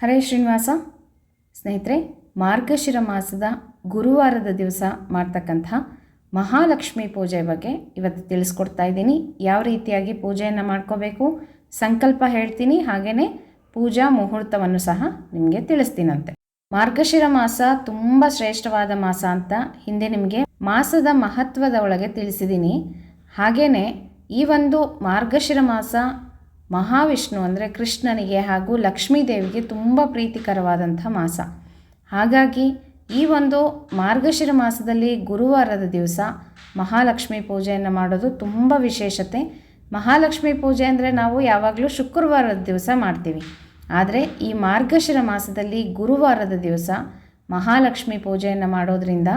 ಹರೇ ಶ್ರೀನಿವಾಸ. ಸ್ನೇಹಿತರೆ, ಮಾರ್ಗಶಿರ ಮಾಸದ ಗುರುವಾರದ ದಿವಸ ಮಾಡ್ತಕ್ಕಂಥ ಮಹಾಲಕ್ಷ್ಮಿ ಪೂಜೆ ಬಗ್ಗೆ ಇವತ್ತು ತಿಳಿಸ್ಕೊಡ್ತಾ ಇದ್ದೀನಿ. ಯಾವ ರೀತಿಯಾಗಿ ಪೂಜೆಯನ್ನು ಮಾಡ್ಕೋಬೇಕು ಸಂಕಲ್ಪ ಹೇಳ್ತೀನಿ. ಹಾಗೆಯೇ ಪೂಜಾ ಮುಹೂರ್ತವನ್ನು ಸಹ ನಿಮಗೆ ತಿಳಿಸ್ತೀನಂತೆ. ಮಾರ್ಗಶಿರ ಮಾಸ ತುಂಬ ಶ್ರೇಷ್ಠವಾದ ಮಾಸ ಅಂತ ಹಿಂದೆ ನಿಮಗೆ ಮಾಸದ ಮಹತ್ವದ ಒಳಗೆ ತಿಳಿಸಿದ್ದೀನಿ. ಹಾಗೆಯೇ ಈ ಒಂದು ಮಾರ್ಗಶಿರ ಮಾಸ ಮಹಾವಿಷ್ಣು ಅಂದರೆ ಕೃಷ್ಣನಿಗೆ ಹಾಗೂ ಲಕ್ಷ್ಮೀದೇವಿಗೆ ತುಂಬ ಪ್ರೀತಿಕರವಾದಂಥ ಮಾಸ. ಹಾಗಾಗಿ ಈ ಒಂದು ಮಾರ್ಗಶಿರ ಮಾಸದಲ್ಲಿ ಗುರುವಾರದ ದಿವಸ ಮಹಾಲಕ್ಷ್ಮಿ ಪೂಜೆಯನ್ನು ಮಾಡೋದು ತುಂಬ ವಿಶೇಷತೆ. ಮಹಾಲಕ್ಷ್ಮಿ ಪೂಜೆ ಅಂದರೆ ನಾವು ಯಾವಾಗಲೂ ಶುಕ್ರವಾರದ ದಿವಸ ಮಾಡ್ತೀವಿ. ಆದರೆ ಈ ಮಾರ್ಗಶಿರ ಮಾಸದಲ್ಲಿ ಗುರುವಾರದ ದಿವಸ ಮಹಾಲಕ್ಷ್ಮಿ ಪೂಜೆಯನ್ನು ಮಾಡೋದ್ರಿಂದ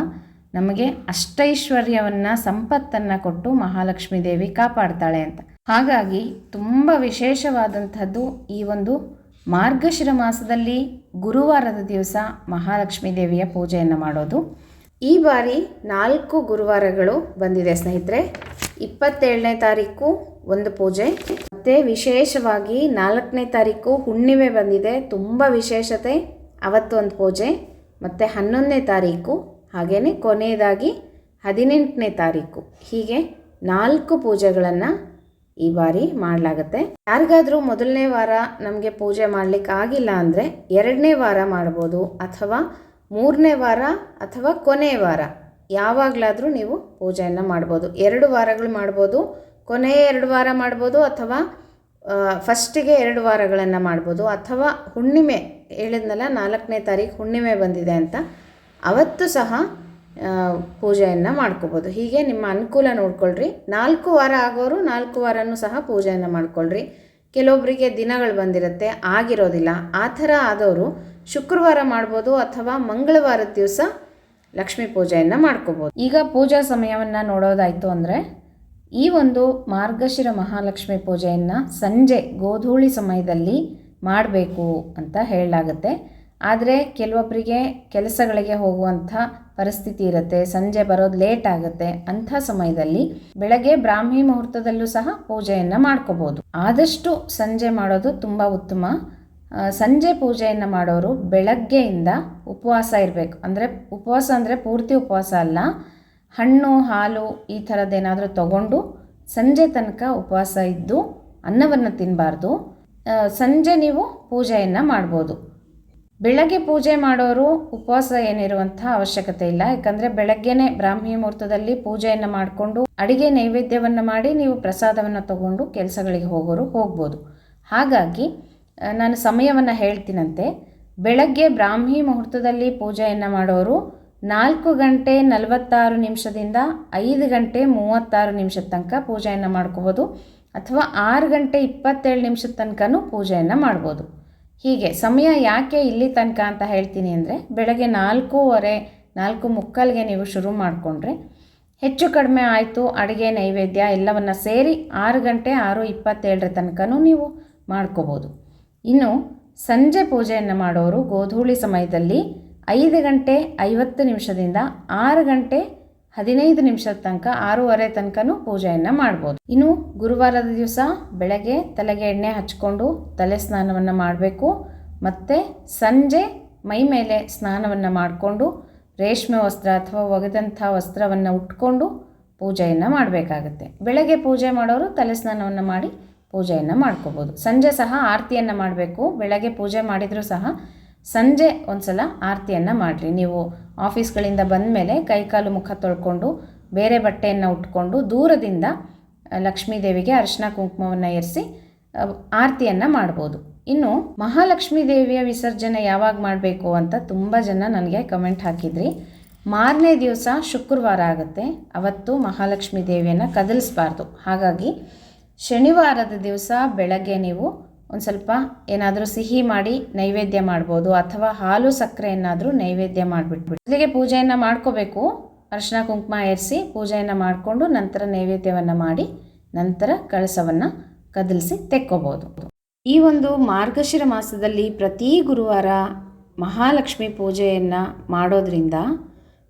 ನಮಗೆ ಅಷ್ಟೈಶ್ವರ್ಯವನ್ನು, ಸಂಪತ್ತನ್ನು ಕೊಟ್ಟು ಮಹಾಲಕ್ಷ್ಮಿ ದೇವಿ ಕಾಪಾಡ್ತಾಳೆ ಅಂತ. ಹಾಗಾಗಿ ತುಂಬ ವಿಶೇಷವಾದಂಥದ್ದು ಈ ಒಂದು ಮಾರ್ಗಶಿರ ಮಾಸದಲ್ಲಿ ಗುರುವಾರದ ದಿವಸ ಮಹಾಲಕ್ಷ್ಮೀ ದೇವಿಯ ಪೂಜೆಯನ್ನು ಮಾಡೋದು. ಈ ಬಾರಿ ನಾಲ್ಕು ಗುರುವಾರಗಳು ಬಂದಿದೆ ಸ್ನೇಹಿತರೆ. ಇಪ್ಪತ್ತೇಳನೇ ತಾರೀಕು ಒಂದು ಪೂಜೆ. ಮತ್ತು ವಿಶೇಷವಾಗಿ ನಾಲ್ಕನೇ ತಾರೀಕು ಹುಣ್ಣಿಮೆ ಬಂದಿದೆ. ತುಂಬ ವಿಶೇಷತೆ ಅವತ್ತು ಒಂದು ಪೂಜೆ. ಮತ್ತು ಹನ್ನೊಂದನೇ ತಾರೀಕು ಹಾಗೆಯೇ ಕೊನೆಯದಾಗಿ ಹದಿನೆಂಟನೇ ತಾರೀಕು. ಹೀಗೆ ನಾಲ್ಕು ಪೂಜೆಗಳನ್ನು ಈ ಬಾರಿ ಮಾಡಲಾಗುತ್ತೆ. ಯಾರಿಗಾದರೂ ಮೊದಲನೇ ವಾರ ನಮಗೆ ಪೂಜೆ ಮಾಡಲಿಕ್ಕೆ ಆಗಿಲ್ಲ ಅಂದರೆ ಎರಡನೇ ವಾರ ಮಾಡ್ಬೋದು ಅಥವಾ ಮೂರನೇ ವಾರ ಅಥವಾ ಕೊನೆಯ ವಾರ. ಯಾವಾಗಲಾದರೂ ನೀವು ಪೂಜೆಯನ್ನು ಮಾಡ್ಬೋದು. ಎರಡು ವಾರಗಳು ಮಾಡ್ಬೋದು, ಕೊನೆಯ ಎರಡು ವಾರ ಮಾಡ್ಬೋದು ಅಥವಾ ಫಸ್ಟಿಗೆ ಎರಡು ವಾರಗಳನ್ನು ಮಾಡ್ಬೋದು ಅಥವಾ ಹುಣ್ಣಿಮೆ ಹೇಳಿದ್ನಲ್ಲ ನಾಲ್ಕನೇ ತಾರೀಕು ಹುಣ್ಣಿಮೆ ಬಂದಿದೆ ಅಂತ. ಅವತ್ತು ಸಹ ಪೂಜೆಯನ್ನು ಮಾಡ್ಕೋಬೋದು. ಹೀಗೆ ನಿಮ್ಮ ಅನುಕೂಲ ನೋಡ್ಕೊಳ್ರಿ. ನಾಲ್ಕು ವಾರ ಆಗೋರು ನಾಲ್ಕು ವಾರನೂ ಸಹ ಪೂಜೆಯನ್ನು ಮಾಡ್ಕೊಳ್ರಿ. ಕೆಲವೊಬ್ಬರಿಗೆ ದಿನಗಳು ಬಂದಿರುತ್ತೆ, ಆಗಿರೋದಿಲ್ಲ. ಆ ಥರ ಆದವರು ಶುಕ್ರವಾರ ಮಾಡ್ಬೋದು ಅಥವಾ ಮಂಗಳವಾರದ ದಿವಸ ಲಕ್ಷ್ಮೀ ಪೂಜೆಯನ್ನು ಮಾಡ್ಕೋಬೋದು. ಈಗ ಪೂಜಾ ಸಮಯವನ್ನು ನೋಡೋದಾಯಿತು ಅಂದರೆ, ಈ ಒಂದು ಮಾರ್ಗಶಿರ ಮಹಾಲಕ್ಷ್ಮಿ ಪೂಜೆಯನ್ನು ಸಂಜೆ ಗೋಧೂಳಿ ಸಮಯದಲ್ಲಿ ಮಾಡಬೇಕು ಅಂತ ಹೇಳಲಾಗುತ್ತೆ. ಆದರೆ ಕೆಲವೊಬ್ಬರಿಗೆ ಕೆಲಸಗಳಿಗೆ ಹೋಗುವಂಥ ಪರಿಸ್ಥಿತಿ ಇರುತ್ತೆ, ಸಂಜೆ ಬರೋದು ಲೇಟ್ ಆಗುತ್ತೆ, ಅಂಥ ಸಮಯದಲ್ಲಿ ಬೆಳಗ್ಗೆ ಬ್ರಾಹ್ಮಿ ಮುಹೂರ್ತದಲ್ಲೂ ಸಹ ಪೂಜೆಯನ್ನು ಮಾಡ್ಕೋಬೋದು. ಆದಷ್ಟು ಸಂಜೆ ಮಾಡೋದು ತುಂಬ ಉತ್ತಮ. ಸಂಜೆ ಪೂಜೆಯನ್ನು ಮಾಡೋರು ಬೆಳಗ್ಗೆಯಿಂದ ಉಪವಾಸ ಇರಬೇಕು. ಅಂದರೆ ಉಪವಾಸ ಅಂದರೆ ಪೂರ್ತಿ ಉಪವಾಸ ಅಲ್ಲ. ಹಣ್ಣು, ಹಾಲು ಈ ಥರದ್ದೇನಾದರೂ ತಗೊಂಡು ಸಂಜೆ ತನಕ ಉಪವಾಸ ಇದ್ದು ಅನ್ನವನ್ನು ತಿನ್ನಬಾರ್ದು ಸಂಜೆ ನೀವು ಪೂಜೆಯನ್ನು ಮಾಡ್ಬೋದು. ಬೆಳಗ್ಗೆ ಪೂಜೆ ಮಾಡೋರು ಉಪವಾಸ ಏನಿರುವಂತಹ ಅವಶ್ಯಕತೆ ಇಲ್ಲ. ಯಾಕಂದರೆ ಬೆಳಗ್ಗೆನೆ ಬ್ರಾಹ್ಮಿ ಮುಹೂರ್ತದಲ್ಲಿ ಪೂಜೆಯನ್ನು ಮಾಡಿಕೊಂಡು ಅಡಿಗೆ ನೈವೇದ್ಯವನ್ನು ಮಾಡಿ ನೀವು ಪ್ರಸಾದವನ್ನು ತಗೊಂಡು ಕೆಲಸಗಳಿಗೆ ಹೋಗೋರು ಹೋಗ್ಬೋದು. ಹಾಗಾಗಿ ನಾನು ಸಮಯವನ್ನು ಹೇಳ್ತೀನಂತೆ. ಬೆಳಗ್ಗೆ ಬ್ರಾಹ್ಮಿ ಮುಹೂರ್ತದಲ್ಲಿ ಪೂಜೆಯನ್ನು ಮಾಡೋರು ನಾಲ್ಕು ಗಂಟೆ ನಲವತ್ತಾರು ನಿಮಿಷದಿಂದ ಐದು ಗಂಟೆ ಮೂವತ್ತಾರು ನಿಮಿಷದ ತನಕ ಪೂಜೆಯನ್ನು ಮಾಡ್ಕೋಬೋದು. ಅಥವಾ ಆರು ಗಂಟೆ ಇಪ್ಪತ್ತೇಳು ನಿಮಿಷದ ತನಕನೂ ಪೂಜೆಯನ್ನು ಮಾಡ್ಬೋದು. ಹೀಗೆ ಸಮಯ ಯಾಕೆ ಇಲ್ಲಿ ತನಕ ಅಂತ ಹೇಳ್ತೀನಿ ಅಂದರೆ ಬೆಳಗ್ಗೆ ನಾಲ್ಕೂವರೆ, ನಾಲ್ಕು ಮುಕ್ಕಾಲ್ಗೆ ನೀವು ಶುರು ಮಾಡಿಕೊಂಡ್ರೆ ಹೆಚ್ಚು ಕಡಿಮೆ ಆಯಿತು, ಅಡುಗೆ, ನೈವೇದ್ಯ ಎಲ್ಲವನ್ನು ಸೇರಿ ಆರು ಗಂಟೆ, ಆರು ಇಪ್ಪತ್ತೇಳರ ತನಕನೂ ನೀವು ಮಾಡ್ಕೋಬೋದು. ಇನ್ನು ಸಂಜೆ ಪೂಜೆಯನ್ನು ಮಾಡೋರು ಗೋಧೂಳಿ ಸಮಯದಲ್ಲಿ ಐದು ಗಂಟೆ ಐವತ್ತು ನಿಮಿಷದಿಂದ ಆರು ಗಂಟೆ ಹದಿನೈದು ನಿಮಿಷದ ತನಕ, ಆರೂವರೆ ತನಕನೂ ಪೂಜೆಯನ್ನು ಮಾಡ್ಬೋದು. ಇನ್ನು ಗುರುವಾರದ ದಿವಸ ಬೆಳಗ್ಗೆ ತಲೆಗೆ ಎಣ್ಣೆ ಹಚ್ಕೊಂಡು ತಲೆ ಸ್ನಾನವನ್ನು ಮಾಡಬೇಕು. ಮತ್ತು ಸಂಜೆ ಮೈ ಮೇಲೆ ಸ್ನಾನವನ್ನು ಮಾಡಿಕೊಂಡು ರೇಷ್ಮೆ ವಸ್ತ್ರ ಅಥವಾ ಒಗೆದಂಥ ವಸ್ತ್ರವನ್ನು ಉಟ್ಕೊಂಡು ಪೂಜೆಯನ್ನು ಮಾಡಬೇಕಾಗತ್ತೆ. ಬೆಳಗ್ಗೆ ಪೂಜೆ ಮಾಡೋರು ತಲೆ ಸ್ನಾನವನ್ನು ಮಾಡಿ ಪೂಜೆಯನ್ನು ಮಾಡ್ಕೋಬೋದು. ಸಂಜೆ ಸಹ ಆರತಿಯನ್ನು ಮಾಡಬೇಕು. ಬೆಳಗ್ಗೆ ಪೂಜೆ ಮಾಡಿದರೂ ಸಹ ಸಂಜೆ ಒಂದು ಸಲ ಆರತಿಯನ್ನು ಮಾಡಿರಿ. ನೀವು ಆಫೀಸ್ಗಳಿಂದ ಬಂದ ಮೇಲೆ ಕೈಕಾಲು ಮುಖ ತೊಳ್ಕೊಂಡು, ಬೇರೆ ಬಟ್ಟೆಯನ್ನು ಉಟ್ಕೊಂಡು ದೂರದಿಂದ ಲಕ್ಷ್ಮೀ ದೇವಿಗೆ ಅರಿಶಿನ ಕುಂಕುಮವನ್ನು ಏರಿಸಿ ಆರತಿಯನ್ನು ಮಾಡ್ಬೋದು. ಇನ್ನು ಮಹಾಲಕ್ಷ್ಮೀ ದೇವಿಯ ವಿಸರ್ಜನೆ ಯಾವಾಗ ಮಾಡಬೇಕು ಅಂತ ತುಂಬ ಜನ ನನಗೆ ಕಮೆಂಟ್ ಹಾಕಿದ್ರಿ. ಮಾರನೇ ದಿವಸ ಶುಕ್ರವಾರ ಆಗುತ್ತೆ. ಅವತ್ತು ಮಹಾಲಕ್ಷ್ಮೀ ದೇವಿಯನ್ನು ಕದಲಿಸ್ಬಾರ್ದು. ಹಾಗಾಗಿ ಶನಿವಾರದ ದಿವಸ ಬೆಳಗ್ಗೆ ನೀವು ಒಂದು ಸ್ವಲ್ಪ ಏನಾದರೂ ಸಿಹಿ ಮಾಡಿ ನೈವೇದ್ಯ ಮಾಡ್ಬೋದು ಅಥವಾ ಹಾಲು ಸಕ್ಕರೆ ಏನಾದರೂ ನೈವೇದ್ಯ ಮಾಡಿಬಿಟ್ಬಿಟ್ಟು ಮೊದಲಿಗೆ ಪೂಜೆಯನ್ನು ಮಾಡ್ಕೋಬೇಕು. ಅರಿಶಿನ ಕುಂಕುಮ ಏರಿಸಿ ಪೂಜೆಯನ್ನು ಮಾಡಿಕೊಂಡು ನಂತರ ನೈವೇದ್ಯವನ್ನು ಮಾಡಿ ನಂತರ ಕಳಸವನ್ನು ಕದಲಿಸಿ ತೆಕ್ಕೋಬೋದು. ಈ ಒಂದು ಮಾರ್ಗಶಿರ ಮಾಸದಲ್ಲಿ ಪ್ರತಿ ಗುರುವಾರ ಮಹಾಲಕ್ಷ್ಮಿ ಪೂಜೆಯನ್ನು ಮಾಡೋದ್ರಿಂದ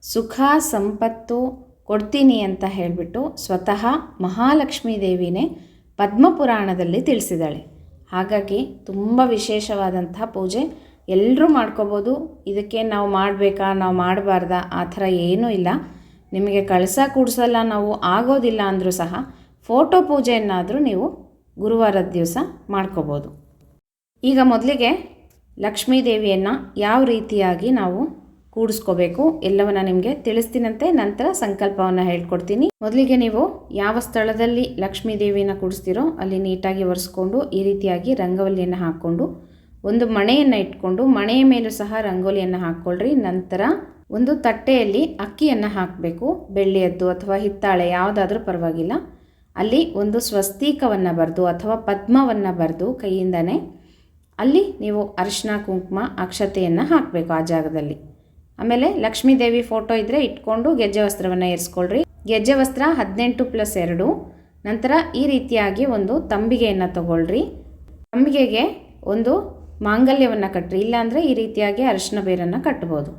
ಸುಖ, ಸಂಪತ್ತು ಕೊಡ್ತೀನಿ ಅಂತ ಹೇಳಿಬಿಟ್ಟು ಸ್ವತಃ ಮಹಾಲಕ್ಷ್ಮೀ ದೇವಿನೇ ಪದ್ಮಪುರಾಣದಲ್ಲಿ ತಿಳಿಸಿದ್ದಾಳೆ. ಹಾಗಾಗಿ ತುಂಬ ವಿಶೇಷವಾದಂಥ ಪೂಜೆ ಎಲ್ಲರೂ ಮಾಡ್ಕೋಬೋದು. ಇದಕ್ಕೆ ನಾವು ಮಾಡಬೇಕಾ, ನಾವು ಮಾಡಬಾರ್ದಾ? ಆ ಥರ ಏನೂ ಇಲ್ಲ. ನಿಮಗೆ ಕಳಸ ಕೂಡಿಸಲ್ಲ, ನಾವು ಆಗೋದಿಲ್ಲ ಅಂದರೂ ಸಹ ಫೋಟೋ ಪೂಜೆಯನ್ನಾದರೂ ನೀವು ಗುರುವಾರದ ದಿವಸ ಮಾಡ್ಕೋಬೋದು. ಈಗ ಮೊದಲಿಗೆ ಲಕ್ಷ್ಮೀ ದೇವಿಯನ್ನು ಯಾವ ರೀತಿಯಾಗಿ ನಾವು ಕೂಡಿಸ್ಕೋಬೇಕು. ಎಲ್ಲವನ್ನ ನಿಮಗೆ ತಿಳಿಸ್ತೀನಂತೆ, ನಂತರ ಸಂಕಲ್ಪವನ್ನು ಹೇಳ್ಕೊಡ್ತೀನಿ. ಮೊದಲಿಗೆ ನೀವು ಯಾವ ಸ್ಥಳದಲ್ಲಿ ಲಕ್ಷ್ಮೀ ದೇವಿಯನ್ನು ಕೂಡಿಸ್ತೀರೋ ಅಲ್ಲಿ ನೀಟಾಗಿ ಒರೆಸ್ಕೊಂಡು, ಈ ರೀತಿಯಾಗಿ ರಂಗವಲ್ಲಿಯನ್ನು ಹಾಕ್ಕೊಂಡು, ಒಂದು ಮಣೆಯನ್ನು ಇಟ್ಕೊಂಡು, ಮಣೆಯ ಮೇಲೂ ಸಹ ರಂಗೋಲಿಯನ್ನು ಹಾಕ್ಕೊಳ್ರಿ. ನಂತರ ಒಂದು ತಟ್ಟೆಯಲ್ಲಿ ಅಕ್ಕಿಯನ್ನು ಹಾಕಬೇಕು. ಬೆಳ್ಳಿಯದ್ದು ಅಥವಾ ಹಿತ್ತಾಳೆ ಯಾವುದಾದ್ರೂ ಪರವಾಗಿಲ್ಲ. ಅಲ್ಲಿ ಒಂದು ಸ್ವಸ್ತಿಕವನ್ನು ಬರೆದು ಅಥವಾ ಪದ್ಮವನ್ನು ಬರೆದು ಕೈಯಿಂದನೇ ಅಲ್ಲಿ ನೀವು ಅರಿಶಿನ ಕುಂಕುಮ, ಅಕ್ಷತೆಯನ್ನು ಹಾಕಬೇಕು ಆ ಜಾಗದಲ್ಲಿ. ಆಮೇಲೆ ಲಕ್ಷ್ಮೀ ದೇವಿ ಫೋಟೋ ಇದ್ದರೆ ಇಟ್ಕೊಂಡು ಗೆಜ್ಜೆ ವಸ್ತ್ರವನ್ನು ಏರಿಸ್ಕೊಳ್ರಿ. ಗೆಜ್ಜೆ ವಸ್ತ್ರ ಹದಿನೆಂಟು ಪ್ಲಸ್ ಎರಡು. ನಂತರ ಈ ರೀತಿಯಾಗಿ ಒಂದು ತಂಬಿಗೆಯನ್ನು ತಗೊಳ್ರಿ. ತಂಬಿಗೆಗೆ ಒಂದು ಮಾಂಗಲ್ಯವನ್ನು ಕಟ್ಟ್ರಿ ಇಲ್ಲಾಂದರೆ ಈ ರೀತಿಯಾಗಿ ಅರಿಶಿನ ಬೇರನ್ನು ಕಟ್ಬೋದು.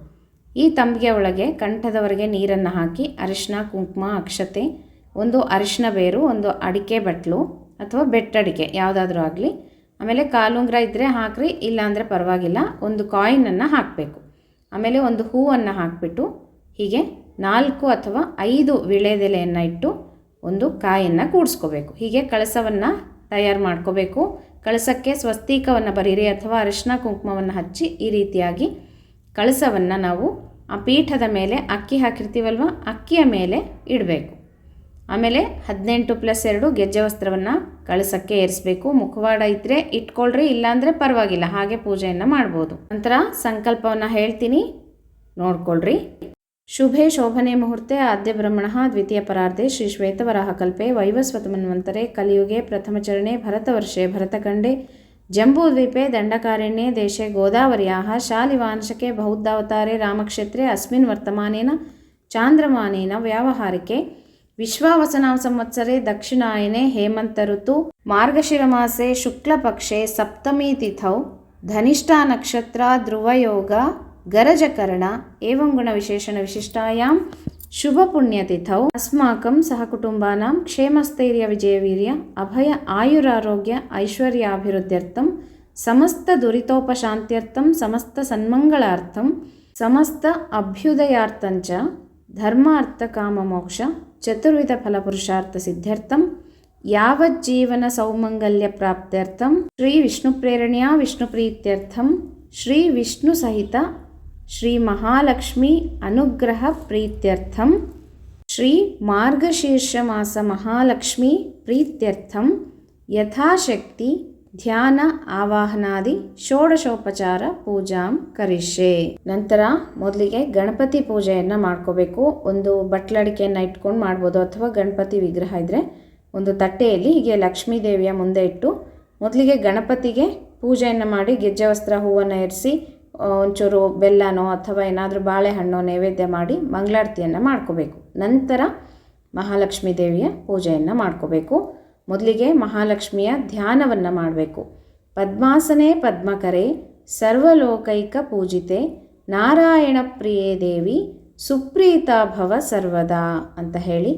ಈ ತಂಬಿಗೆ ಒಳಗೆ ಕಂಠದವರೆಗೆ ನೀರನ್ನು ಹಾಕಿ ಅರಿಶಿನ, ಕುಂಕುಮ, ಅಕ್ಷತೆ, ಒಂದು ಅರಿಶಿನ ಬೇರು, ಒಂದು ಅಡಿಕೆ ಬಟ್ಲು ಅಥವಾ ಬೆಟ್ಟಡಿಕೆ ಯಾವುದಾದ್ರೂ ಆಗಲಿ. ಆಮೇಲೆ ಕಾಲುಂಗ್ರ ಇದ್ದರೆ ಹಾಕ್ರಿ, ಇಲ್ಲಾಂದರೆ ಪರವಾಗಿಲ್ಲ. ಒಂದು ಕಾಯಿನನ್ನು ಹಾಕಬೇಕು. ಆಮೇಲೆ ಒಂದು ಹೂವನ್ನು ಹಾಕಿಬಿಟ್ಟು ಹೀಗೆ ನಾಲ್ಕು ಅಥವಾ ಐದು ವಿಳೆದೆಲೆಯನ್ನು ಇಟ್ಟು ಒಂದು ಕಾಯನ್ನು ಕೂಡಿಸ್ಕೋಬೇಕು. ಹೀಗೆ ಕಳಸವನ್ನು ತಯಾರು ಮಾಡ್ಕೋಬೇಕು. ಕಳಸಕ್ಕೆ ಸ್ವಸ್ತಿಕವನ್ನು ಬರೀರಿ ಅಥವಾ ಅರಿಶಿನ ಕುಂಕುಮವನ್ನು ಹಚ್ಚಿ ಈ ರೀತಿಯಾಗಿ ಕಳಸವನ್ನು ನಾವು ಆ ಪೀಠದ ಮೇಲೆ ಅಕ್ಕಿ ಹಾಕಿರ್ತೀವಲ್ವ, ಅಕ್ಕಿಯ ಮೇಲೆ ಇಡಬೇಕು. ಆಮೇಲೆ ಹದಿನೆಂಟು ಪ್ಲಸ್ ಎರಡು ಗೆಜ್ಜೆ ವಸ್ತ್ರವನ್ನು ಕಳಸಕ್ಕೆ ಏರಿಸಬೇಕು. ಮುಖವಾಡ ಇದ್ದರೆ ಇಟ್ಕೊಳ್ರಿ, ಇಲ್ಲಾಂದರೆ ಪರವಾಗಿಲ್ಲ, ಹಾಗೆ ಪೂಜೆಯನ್ನು ಮಾಡ್ಬೋದು. ನಂತರ ಸಂಕಲ್ಪವನ್ನು ಹೇಳ್ತೀನಿ, ನೋಡ್ಕೊಳ್ರಿ. ಶುಭೆ ಶೋಭನೆ ಮುಹೂರ್ತೆ, ಆದ್ಯ ಬ್ರಹ್ಮಣ, ದ್ವಿತೀಯ ಪರಾರ್ಧೆ, ಶ್ರೀ ಶ್ವೇತವರಾಹ ಕಲ್ಪೆ ವೈವಸ್ವತ ಮನ್ವಂತರೆ ಕಲಿಯುಗೆ ಪ್ರಥಮಚರಣೆ ಭರತವರ್ಷೆ ಭರತಖಂಡೆ ಜಂಬೂದ್ವೀಪೆ ದಂಡಕಾರಣ್ಯೆ, ದೇಶೆ ಗೋದಾವರಿಯ ಶಾಲಿವಾಂಶಕೆ ಬೌದ್ಧಾವತಾರೆ, ರಾಮಕ್ಷೇತ್ರೆ, ಅಸ್ಮಿನ್ ವರ್ತಮಾನೇನ, ಚಾಂದ್ರಮಾನೇನ, ವ್ಯಾವಹಾರಿಕೆ ವಿಶ್ವಾವಸನಾಂ ಸಂವತ್ಸರೆ ದಕ್ಷಿಣಾಯನೆ ಹೇಮಂತ ಋತು ಮಾರ್ಗಶಿರಮಾಸೆ ಶುಕ್ಲಪಕ್ಷೆ ಸಪ್ತಮಿ ತಿಥೌ, ಧನಿಷ್ಠ ನಕ್ಷತ್ರ ಧ್ರುವಯೋಗ, ಗರಜಕರಣ ಏವಂ ಗುಣವಿಶೇಷಣ ವಿಶಿಷ್ಟಾಯಾಂ, ಶುಭ ಪುಣ್ಯತಿಥೌ ಅಸ್ಮಾಕಂ ಸಹಕುಟುಂಬಾನಾಂ ಕ್ಷೇಮಸ್ಥೈರ್ಯ ವಿಜಯವೀರ್ಯ, ಅಭಯ ಆಯುರಾರೋಗ್ಯ ಐಶ್ವರ್ಯಾಭಿವೃದ್ಧ್ಯರ್ಥಂ चतुर्विधफलपुरुषार्थसिद्ध्यर्थं यावज्जीवनसौमङ्गल्यप्राप्त्यर्थं श्रीविष्णुप्रेरणया विष्णुप्रीत्यर्थं श्रीविष्णुसहित श्रीमहालक्ष्मी अनुग्रहप्रीत्यर्थं श्रीमार्गशीर्षमासमहालक्ष्मीप्रीत्यर्थं यथाशक्ति ಧ್ಯಾನ, ಆವಾಹನಾದಿ, ಷೋಡಶೋಪಚಾರ, ಪೂಜಾಂ ಕರಿಷೆ ನಂತರ ಮೊದಲಿಗೆ ಗಣಪತಿ ಪೂಜೆಯನ್ನು ಮಾಡ್ಕೋಬೇಕು. ಒಂದು ಬಟ್ಲಡಿಕೆಯನ್ನು ಇಟ್ಕೊಂಡು ಮಾಡ್ಬೋದು ಅಥವಾ ಗಣಪತಿ ವಿಗ್ರಹ ಇದ್ದರೆ ಒಂದು ತಟ್ಟೆಯಲ್ಲಿ ಹೀಗೆ ಲಕ್ಷ್ಮೀ ದೇವಿಯ ಮುಂದೆ ಇಟ್ಟು ಮೊದಲಿಗೆ ಗಣಪತಿಗೆ ಪೂಜೆಯನ್ನು ಮಾಡಿ ಗೆಜ್ಜೆ, ವಸ್ತ್ರ, ಹೂವನ್ನು ಇರಿಸಿ ಒಂಚೂರು ಬೆಲ್ಲನೋ ಅಥವಾ ಏನಾದರೂ ಬಾಳೆಹಣ್ಣು ನೈವೇದ್ಯ ಮಾಡಿ ಮಂಗಳಾರತಿಯನ್ನು ಮಾಡ್ಕೋಬೇಕು. ನಂತರ ಮಹಾಲಕ್ಷ್ಮೀ ದೇವಿಯ ಪೂಜೆಯನ್ನು ಮಾಡ್ಕೋಬೇಕು. ಮೊದಲಿಗೆ ಮಹಾಲಕ್ಷ್ಮಿಯ ಧ್ಯಾನವನ್ನು ಮಾಡಬೇಕು. ಪದ್ಮಾಸನೆ ಪದ್ಮಕರೆ, ಸರ್ವಲೋಕೈಕ ಪೂಜಿತೆ, ನಾರಾಯಣ ಪ್ರಿಯೇ ದೇವಿ ಸುಪ್ರೀತಾಭವ ಸರ್ವದಾ ಅಂತ ಹೇಳಿ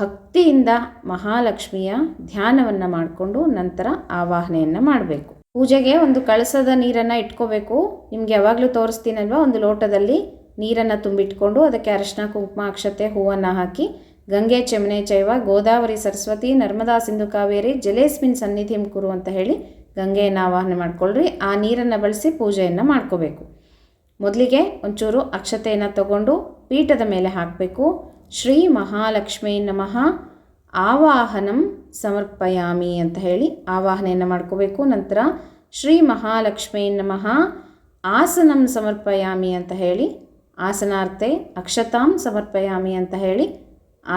ಭಕ್ತಿಯಿಂದ ಮಹಾಲಕ್ಷ್ಮಿಯ ಧ್ಯಾನವನ್ನು ಮಾಡಿಕೊಂಡು ನಂತರ ಆವಾಹನೆಯನ್ನು ಮಾಡಬೇಕು. ಪೂಜೆಗೆ ಒಂದು ಕಳಸದ ನೀರನ್ನು ಇಟ್ಕೋಬೇಕು. ನಿಮಗೆ ಯಾವಾಗಲೂ ತೋರಿಸ್ತೀನಲ್ವ? ಒಂದು ಲೋಟದಲ್ಲಿ ನೀರನ್ನು ತುಂಬಿಟ್ಕೊಂಡು ಅದಕ್ಕೆ ಅರಶಿನ, ಕುಂಕುಮ, ಅಕ್ಷತೆ, ಹೂವನ್ನು ಹಾಕಿ ಗಂಗೆ ಚಮನೆ ಚೈವ, ಗೋದಾವರಿ ಸರಸ್ವತಿ, ನರ್ಮದಾ ಸಿಂಧು ಕಾವೇರಿ, ಜಲೇಸ್ಮಿನ್ ಸನ್ನಿಧಿಂ ಕುರು ಅಂತ ಹೇಳಿ ಗಂಗೆಯನ್ನು ಆವಾಹನೆ ಮಾಡ್ಕೊಳ್ರಿ. ಆ ನೀರನ್ನು ಬಳಸಿ ಪೂಜೆಯನ್ನು ಮಾಡ್ಕೋಬೇಕು. ಮೊದಲಿಗೆ ಒಂಚೂರು ಅಕ್ಷತೆಯನ್ನು ತಗೊಂಡು ಪೀಠದ ಮೇಲೆ ಹಾಕಬೇಕು. ಶ್ರೀ ಮಹಾಲಕ್ಷ್ಮೀ ನಮಃ. ಆವಾಹನಂ ಸಮರ್ಪಯಾಮಿ ಅಂತ ಹೇಳಿ ಆವಾಹನೆಯನ್ನು ಮಾಡ್ಕೋಬೇಕು. ನಂತರ ಶ್ರೀ ಮಹಾಲಕ್ಷ್ಮೀ ನಮಃ. ಆಸನಂ ಸಮರ್ಪಯಾಮಿ ಅಂತ ಹೇಳಿ ಆಸನಾರ್ಥೆ ಅಕ್ಷತಾಂ ಸಮರ್ಪಯಾಮಿ ಅಂತ ಹೇಳಿ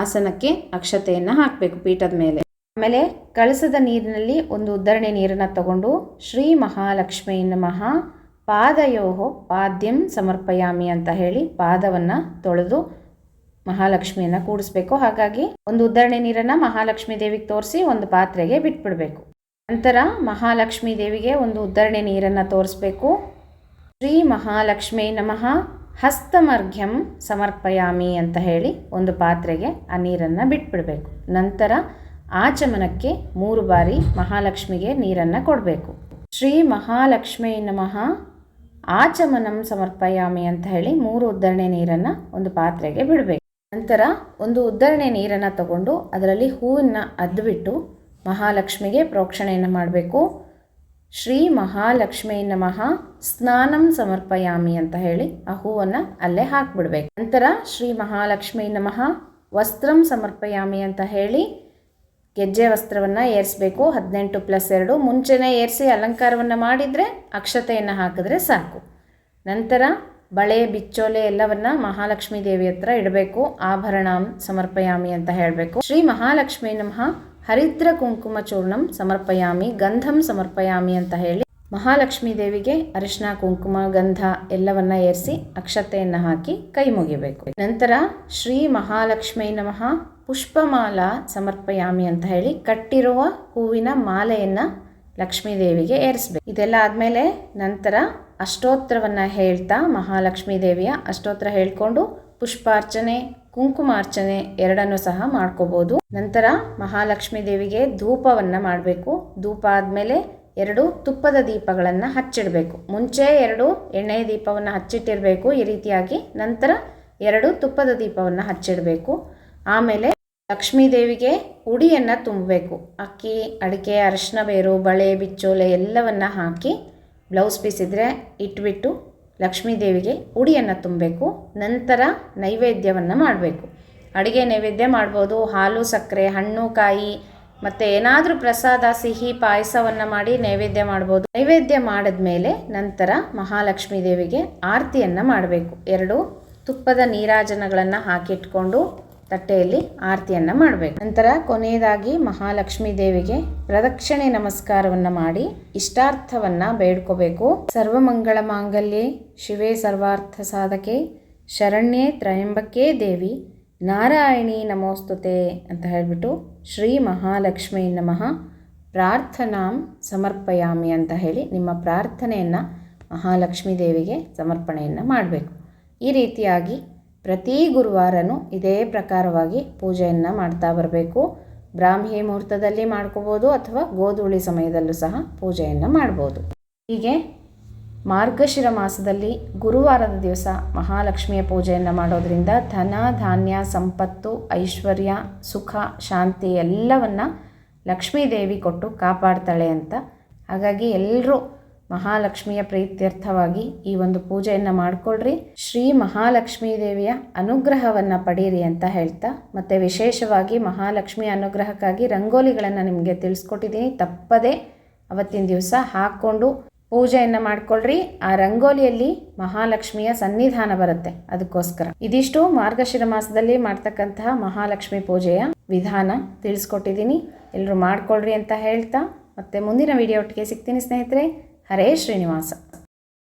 ಆಸನಕ್ಕೆ ಅಕ್ಷತೆಯನ್ನು ಹಾಕಬೇಕು ಪೀಠದ ಮೇಲೆ. ಆಮೇಲೆ ಕಳಸದ ನೀರಿನಲ್ಲಿ ಒಂದು ಉದ್ದರಣೆ ನೀರನ್ನು ತಗೊಂಡು ಶ್ರೀ ಮಹಾಲಕ್ಷ್ಮೀ ನಮಃ ಪಾದಯೋಹೋ ಪಾದ್ಯಂ ಸಮರ್ಪಯಾಮಿ ಅಂತ ಹೇಳಿ ಪಾದವನ್ನು ತೊಳೆದು ಮಹಾಲಕ್ಷ್ಮಿಯನ್ನು ಕೂಡಿಸ್ಬೇಕು. ಹಾಗಾಗಿ ಒಂದು ಉದ್ದರಣೆ ನೀರನ್ನು ಮಹಾಲಕ್ಷ್ಮೀ ದೇವಿಗೆ ತೋರಿಸಿ ಒಂದು ಪಾತ್ರೆಗೆ ಬಿಟ್ಬಿಡಬೇಕು. ನಂತರ ಮಹಾಲಕ್ಷ್ಮೀ ದೇವಿಗೆ ಒಂದು ಉದ್ದರಣೆ ನೀರನ್ನು ತೋರಿಸ್ಬೇಕು. ಶ್ರೀ ಮಹಾಲಕ್ಷ್ಮೀ ನಮಃ ಹಸ್ತಮರ್ಘ್ಯಂ ಸಮರ್ಪಯಾಮಿ ಅಂತ ಹೇಳಿ ಒಂದು ಪಾತ್ರೆಗೆ ಆ ನೀರನ್ನು ಬಿಟ್ಬಿಡಬೇಕು. ನಂತರ ಆಚಮನಕ್ಕೆ ಮೂರು ಬಾರಿ ಮಹಾಲಕ್ಷ್ಮಿಗೆ ನೀರನ್ನು ಕೊಡಬೇಕು. ಶ್ರೀ ಮಹಾಲಕ್ಷ್ಮೀ ನಮಃ. ಆಚಮನಂ ಸಮರ್ಪಯಾಮಿ ಅಂತ ಹೇಳಿ ಮೂರು ಉದ್ದರಣೆ ನೀರನ್ನು ಒಂದು ಪಾತ್ರೆಗೆ ಬಿಡಬೇಕು. ನಂತರ ಒಂದು ಉದ್ದರಣೆ ನೀರನ್ನು ತಗೊಂಡು ಅದರಲ್ಲಿ ಹೂವನ್ನು ಅದ್ಬಿಟ್ಟು ಮಹಾಲಕ್ಷ್ಮಿಗೆ ಪ್ರೋಕ್ಷಣೆಯನ್ನು ಮಾಡಬೇಕು. ಶ್ರೀ ಮಹಾಲಕ್ಷ್ಮೀ ನಮಃ. ಸ್ನಾನಂ ಸಮರ್ಪಯಾಮಿ ಅಂತ ಹೇಳಿ ಆ ಹೂವನ್ನು ಅಲ್ಲೇ ಹಾಕ್ಬಿಡ್ಬೇಕು. ನಂತರ ಶ್ರೀ ಮಹಾಲಕ್ಷ್ಮೀ ನಮಃ. ವಸ್ತ್ರಂ ಸಮರ್ಪಯಾಮಿ ಅಂತ ಹೇಳಿ ಗೆಜ್ಜೆ ವಸ್ತ್ರವನ್ನು ಏರಿಸಬೇಕು. ಹದಿನೆಂಟು ಪ್ಲಸ್ ಎರಡು. ಮುಂಚೆನೇ ಏರಿಸಿ ಅಲಂಕಾರವನ್ನು ಮಾಡಿದರೆ ಅಕ್ಷತೆಯನ್ನು ಹಾಕಿದ್ರೆ ಸಾಕು. ನಂತರ ಬಳೆ, ಬಿಚ್ಚೋಲೆ ಎಲ್ಲವನ್ನ ಮಹಾಲಕ್ಷ್ಮೀ ದೇವಿ ಹತ್ರ ಇಡಬೇಕು. ಆಭರಣ ಸಮರ್ಪಯಾಮಿ ಅಂತ ಹೇಳಬೇಕು. ಶ್ರೀ ಮಹಾಲಕ್ಷ್ಮೀ ನಮಃ. ಹರಿದ್ರ ಕುಂಕುಮ ಚೂರ್ಣಂ ಸಮರ್ಪಯಾಮಿ, ಗಂಧಂ ಸಮರ್ಪಯಾಮಿ ಅಂತ ಹೇಳಿ ಮಹಾಲಕ್ಷ್ಮೀ ದೇವಿಗೆ ಅರಿಶಿನ ಕುಂಕುಮ, ಗಂಧ ಎಲ್ಲವನ್ನ ಏರಿಸಿ ಅಕ್ಷತೆಯನ್ನು ಹಾಕಿ ಕೈ ಮುಗಿಬೇಕು. ನಂತರ ಶ್ರೀ ಮಹಾಲಕ್ಷ್ಮೀ ನಮಃ ಪುಷ್ಪಮಾಲಾ ಸಮರ್ಪಯಾಮಿ ಅಂತ ಹೇಳಿ ಕಟ್ಟಿರುವ ಹೂವಿನ ಮಾಲೆಯನ್ನು ಲಕ್ಷ್ಮೀ ದೇವಿಗೆ ಏರಿಸ್ಬೇಕು. ಇದೆಲ್ಲ ಆದಮೇಲೆ ನಂತರ ಅಷ್ಟೋತ್ರವನ್ನು ಹೇಳ್ತಾ ಮಹಾಲಕ್ಷ್ಮೀ ದೇವಿಯ ಅಷ್ಟೋತ್ರ ಹೇಳ್ಕೊಂಡು ಪುಷ್ಪಾರ್ಚನೆ ಕುಂಕುಮಾರ್ಚನೆ ಎರಡನ್ನು ಸಹ ಮಾಡ್ಕೋಬೋದು. ನಂತರ ಮಹಾಲಕ್ಷ್ಮೀ ದೇವಿಗೆ ಧೂಪವನ್ನು ಮಾಡಬೇಕು. ಧೂಪ ಆದಮೇಲೆ ಎರಡು ತುಪ್ಪದ ದೀಪಗಳನ್ನು ಹಚ್ಚಿಡಬೇಕು. ಮುಂಚೆ ಎರಡು ಎಣ್ಣೆಯ ದೀಪವನ್ನು ಹಚ್ಚಿಟ್ಟಿರಬೇಕು. ಈ ರೀತಿಯಾಗಿ ನಂತರ ಎರಡು ತುಪ್ಪದ ದೀಪವನ್ನು ಹಚ್ಚಿಡಬೇಕು. ಆಮೇಲೆ ಲಕ್ಷ್ಮೀ ದೇವಿಗೆ ಉಡಿಯನ್ನು ತುಂಬಬೇಕು. ಅಕ್ಕಿ, ಅಡಿಕೆ, ಅರಶಿನ ಬೇರು, ಬಳೆ, ಬಿಚ್ಚೋಲೆ ಎಲ್ಲವನ್ನ ಹಾಕಿ ಬ್ಲೌಸ್ ಪೀಸ್ ಇದ್ದರೆ ಇಟ್ಬಿಟ್ಟು ಲಕ್ಷ್ಮೀ ದೇವಿಗೆ ಉಡಿಯನ್ನು ತುಂಬಬೇಕು, ನಂತರ ನೈವೇದ್ಯವನ್ನು ಮಾಡಬೇಕು. ಅಡುಗೆ ನೈವೇದ್ಯ ಮಾಡ್ಬೋದು, ಹಾಲು, ಸಕ್ಕರೆ, ಹಣ್ಣು, ಕಾಯಿ, ಮತ್ತು ಏನಾದರೂ ಪ್ರಸಾದ, ಸಿಹಿ, ಪಾಯಸವನ್ನು ಮಾಡಿ ನೈವೇದ್ಯ ಮಾಡ್ಬೋದು. ನೈವೇದ್ಯ ಮಾಡಿದ ಮೇಲೆ ನಂತರ ಮಹಾಲಕ್ಷ್ಮೀ ದೇವಿಗೆ ಆರತಿಯನ್ನು ಮಾಡಬೇಕು. ಎರಡು ತುಪ್ಪದ ನೀರಾಜನಗಳನ್ನು ಹಾಕಿಟ್ಕೊಂಡು ತಟ್ಟೆಯಲ್ಲಿ ಆರತಿಯನ್ನು ಮಾಡಬೇಕು. ನಂತರ ಕೊನೆಯದಾಗಿ ಮಹಾಲಕ್ಷ್ಮೀ ದೇವಿಗೆ ಪ್ರದಕ್ಷಿಣೆ ನಮಸ್ಕಾರವನ್ನು ಮಾಡಿ ಇಷ್ಟಾರ್ಥವನ್ನು ಬೇಡ್ಕೋಬೇಕು. ಸರ್ವಮಂಗಳ ಮಾಂಗಲ್ಯೆ, ಶಿವೇ ಸರ್ವಾರ್ಥ ಸಾಧಕೆ, ಶರಣ್ಯೆ ತ್ರಯಂಬಕೆ ದೇವಿ, ನಾರಾಯಣಿ ನಮೋಸ್ತುತೆ ಅಂತ ಹೇಳಿಬಿಟ್ಟು ಶ್ರೀ ಮಹಾಲಕ್ಷ್ಮೀ ನಮಃ ಪ್ರಾರ್ಥನಾಂ ಸಮರ್ಪಯಾಮಿ ಅಂತ ಹೇಳಿ ನಿಮ್ಮ ಪ್ರಾರ್ಥನೆಯನ್ನು ಮಹಾಲಕ್ಷ್ಮೀ ದೇವಿಗೆ ಸಮರ್ಪಣೆಯನ್ನು ಮಾಡಬೇಕು. ಈ ರೀತಿಯಾಗಿ ಪ್ರತಿ ಗುರುವಾರನೂ ಇದೇ ಪ್ರಕಾರವಾಗಿ ಪೂಜೆಯನ್ನು ಮಾಡ್ತಾ ಬರಬೇಕು. ಬ್ರಾಹ್ಮಿ ಮುಹೂರ್ತದಲ್ಲಿ ಮಾಡ್ಕೋಬೋದು ಅಥವಾ ಗೋಧೂಳಿ ಸಮಯದಲ್ಲೂ ಸಹ ಪೂಜೆಯನ್ನು ಮಾಡ್ಬೋದು. ಹೀಗೆ ಮಾರ್ಗಶಿರ ಮಾಸದಲ್ಲಿ ಗುರುವಾರದ ದಿವಸ ಮಹಾಲಕ್ಷ್ಮಿಯ ಪೂಜೆಯನ್ನು ಮಾಡೋದರಿಂದ ಧನ, ಧಾನ್ಯ, ಸಂಪತ್ತು, ಐಶ್ವರ್ಯ, ಸುಖ, ಶಾಂತಿ ಎಲ್ಲವನ್ನು ಲಕ್ಷ್ಮೀ ದೇವಿ ಕೊಟ್ಟು ಕಾಪಾಡ್ತಾಳೆ ಅಂತ ಹಾಗಾಗಿ ಎಲ್ಲರೂ ಮಹಾಲಕ್ಷ್ಮಿಯ ಪ್ರೀತ್ಯರ್ಥವಾಗಿ ಈ ಒಂದು ಪೂಜೆಯನ್ನು ಮಾಡಿಕೊಳ್ಳ್ರಿ ಶ್ರೀ ಮಹಾಲಕ್ಷ್ಮೀ ದೇವಿಯ ಅನುಗ್ರಹವನ್ನು ಪಡೀರಿ ಅಂತ ಹೇಳ್ತಾ, ಮತ್ತು ವಿಶೇಷವಾಗಿ ಮಹಾಲಕ್ಷ್ಮಿ ಅನುಗ್ರಹಕ್ಕಾಗಿ ರಂಗೋಲಿಗಳನ್ನು ನಿಮಗೆ ತಿಳಿಸ್ಕೊಟ್ಟಿದ್ದೀನಿ. ತಪ್ಪದೇ ಅವತ್ತಿನ ದಿವಸ ಹಾಕ್ಕೊಂಡು ಪೂಜೆಯನ್ನು ಮಾಡ್ಕೊಳ್ರಿ. ಆ ರಂಗೋಲಿಯಲ್ಲಿ ಮಹಾಲಕ್ಷ್ಮಿಯ ಸನ್ನಿಧಾನ ಬರುತ್ತೆ, ಅದಕ್ಕೋಸ್ಕರ. ಇದಿಷ್ಟು ಮಾರ್ಗಶಿರ ಮಾಸದಲ್ಲಿ ಮಾಡ್ತಕ್ಕಂತಹ ಮಹಾಲಕ್ಷ್ಮಿ ಪೂಜೆಯ ವಿಧಾನ ತಿಳಿಸ್ಕೊಟ್ಟಿದ್ದೀನಿ. ಎಲ್ಲರೂ ಮಾಡ್ಕೊಳ್ರಿ ಅಂತ ಹೇಳ್ತಾ, ಮತ್ತೆ ಮುಂದಿನ ವಿಡಿಯೋ ಒಟ್ಟಿಗೆ ಸಿಗ್ತೀನಿ ಸ್ನೇಹಿತರೆ. ಹರೇ ಶ್ರೀನಿವಾಸ